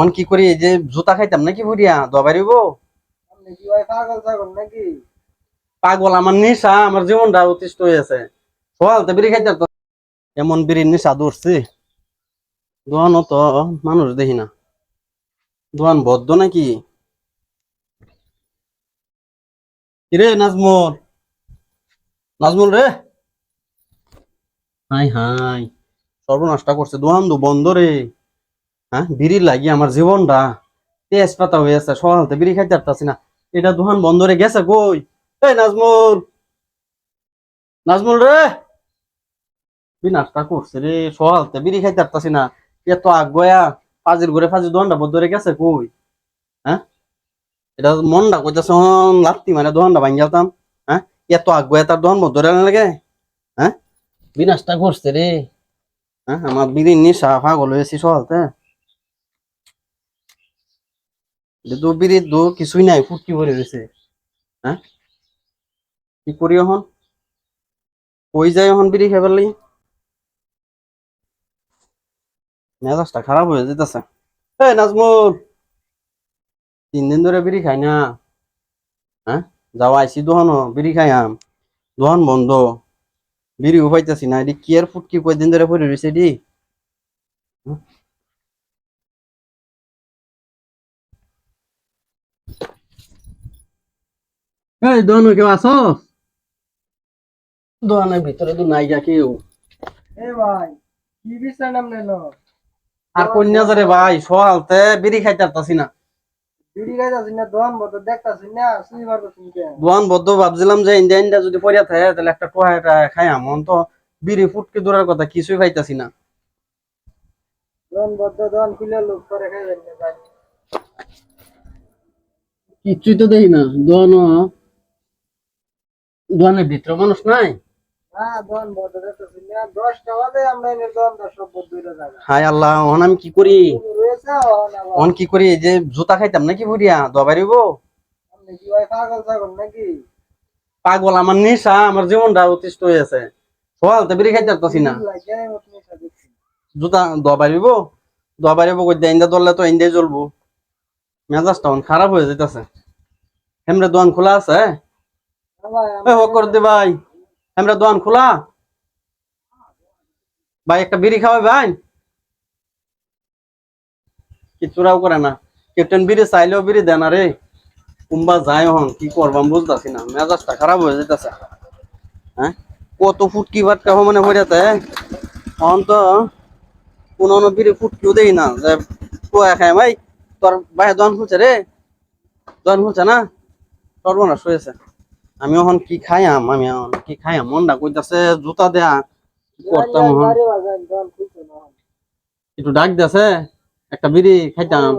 On কি করি এই যে জুতা খাইতাম নাকি বুড়িয়া ভাই পাগল ছাগল নাকি? পাগল আমার নিশা আমার জীবনটা অতিষ্ঠ হয়ে আছে সকালতে বিড়ি খাইতাম না। এমন বিড়ির নিশা ধরছি। দোয়ানো তো মানুষ দেখি না। দোয়ান বদ্ধ নাকি? কিরে নাজমুল? নাজমুল রে? High high. সর্বনাশটা করছে। দোয়ান দু বন্ধ রে। হ্যাঁ? বিড়ি লাগি আমার জীবনটা তেজ পাতা হয়ে আছে, সকালতে বিড়ি খাইতে পারতাছি না। এটা দোকান বন্ধ রে গেছে কই? এই নাজমুল! নাজমুল রে! বিনাশটা করছে রে? সকালতে বিড়ি খাইতে পারতাছি না। এত আগুয়া ফাজির ঘুরে ফাজির দোকানটা বন্ধ রে গেছে কই? হ্যাঁ? এটা মনটা কইতাছে লাত্তি মানে দোকানটা ভাঙি যেতাম হ্যাঁ? এত আগুয়া তার দোকান বন্ধ রে লাগে হ্যাঁ? বিনাশটা করছে রে? হ্যাঁ? আমার বিড়ির নিশা পাগল হয়েছি সকালতে। দু দু কিছুই নাই, ফুটকি ভরে রয়েছে হ্যাঁ? কি করি এখন? কই যাই এখন বিড়ি খাই পারলি মেজাজটা খারাপ হয়ে যেতেছে এই নাজমুল, তিন দিন ধরে বিড়ি খাই না। হ্যাঁ? যাওয়া আইসি দোহানো, বিড়ি খাই আম। দোহান বন্ধ। বিড়ি উপাইতেছি না। এটি কি আর ফুটকি কয়দিন ধরে পড়ে রয়েছে এটি? এই দোহানো কেউ আসো দোহানের ভিতরে তো নাই গা কেউ। এ ভাই কি নাম আর কন্যা ধরে ভাই সকালতে বিড়ি খাইতে পারতাছি না। বিড়ি গাইতাছি না দোয়ান বদ দেখতাছি না শুই পারতাছি কে দোয়ান বদ্ধ ভাবছিলাম যে ইন্ডিয়া ইন্ডিয়া যদি পড়িয়া থাকে তাহলে একটা টোয়া এটা খাই আমন তো বিড়ি ফুটকি দূরের কথা কিছুই খাইতাছি না। দোয়ান বদ দোয়ান খুলে লোক করে খাইবেন না ভাই। কিছুই তো দেখি না দোয়ান। দোয়ানের ভিতরে মানুষ নাই? হাই আল্লাহ ওহন আমি কি করি? ওহন কি করি? যে জুতা খাইতাম নাকি বুড়িয়া দবাইব পাগল আমার নিশা আমার জীবনটা অতিষ্ঠ হয়ে আছে। সকালতে বিড়ি খাইতে পারতাছি না। জুতা দবাইব দবাইব কই দললে তো ইন্দাই জ্বলবো। মেজাজটা খারাপ হয়ে যেতেছে হেমরে দোয়ান খোলা আছে ভাই এ হোক করে দে ভাই। হেমরে দোয়ান খোলা। ভাই, একটা বিড়ি খাওয়াই ভাই। কিছুরাও করে না। কেপ্টেন বিড়ি চাইলেও বিড়ি দেয় না রে। কুম্বা যায় হন কি করবাম বুঝতেছি না। মেজাজটা খারাপ হয়ে যেতেছে হ্যাঁ? কত ফুটকি ভাত কাহ মানে যেতে অন তো কোনো বিড়ি ফুটকিও দেই না। যে পোয়া খায় ভাই, তোর ভাই দন খুঁজছে রে। দন খুঁজছে না? সর্বনাশ হয়েছে। আমি এখন কি খাইয়াম আমি এখন কি খাইয়াম মনটা কইতাছে জুতা দেয়া করতাম একটু ডাক দেছে একটা বিড়ি খাইতাম।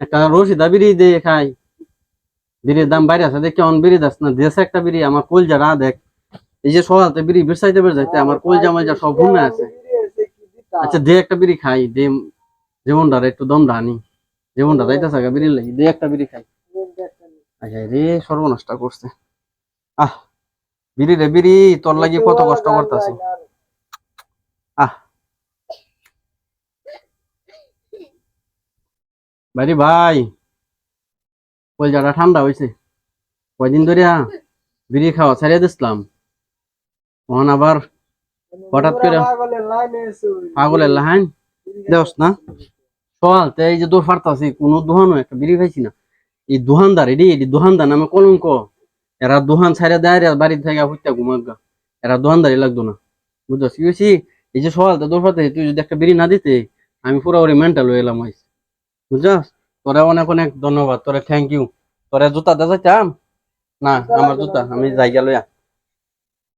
একটা রশিদা বিড়ি দিয়ে খাই। বিড়ির দাম বাইরে আছে দেখি অন বিড়ি দাস না দেশে একটা বিড়ি আমার কলজা রা দেখ। এই যে সকালতে বিড়ি বেরসাইতে বেরসাইতে আমার কলজা মালজা সব ঘুমে আছে। আচ্ছা দে একটা বিড়ি খাই দে যেমনটা একটু দম আনি যেমনটা যাইতেছে বিড়ি লাগি দে একটা বিড়ি খাই। আচ্ছা রে সর্বনষ্ট করছে। আহ বিড়ি রে বিড়ি তোর লাগি কত কষ্ট করতেছি। আহ। ভাই ভাই কলজাটা ঠান্ডা হয়েছে কয়দিন ধরে বিড়ি খাওয়া ছাড়িয়ে দিছিলাম। তখন আবার হঠাৎ করে পাগলের লাহান দেওস না। সকালতে এই যে দোর ফারতাছি কোনো দোহানো একটা বিড়ি খাইছি না। এই দোহানদার এটি এডি দোহানদার নামে কলঙ্ক। এরা দুহান ছাড়া দেয় বাড়ির থেকে হইতা ঘুমাগা এরা দোহানদারি লাগতো না। বুঝতে হয়েছি এই যে সকালটা ফারতাছি তুই যদি একটা বিড়ি না দিতে, আমি পুরো ওরে মেন্টাল হয়ে এলাম আইস। বুঝছস? তোরা অনেক অনেক ধন্যবাদ, তোরা থ্যাংক ইউ তোরা জুতা দে না, আমার জুতা, আমি জায়গা লইয়া।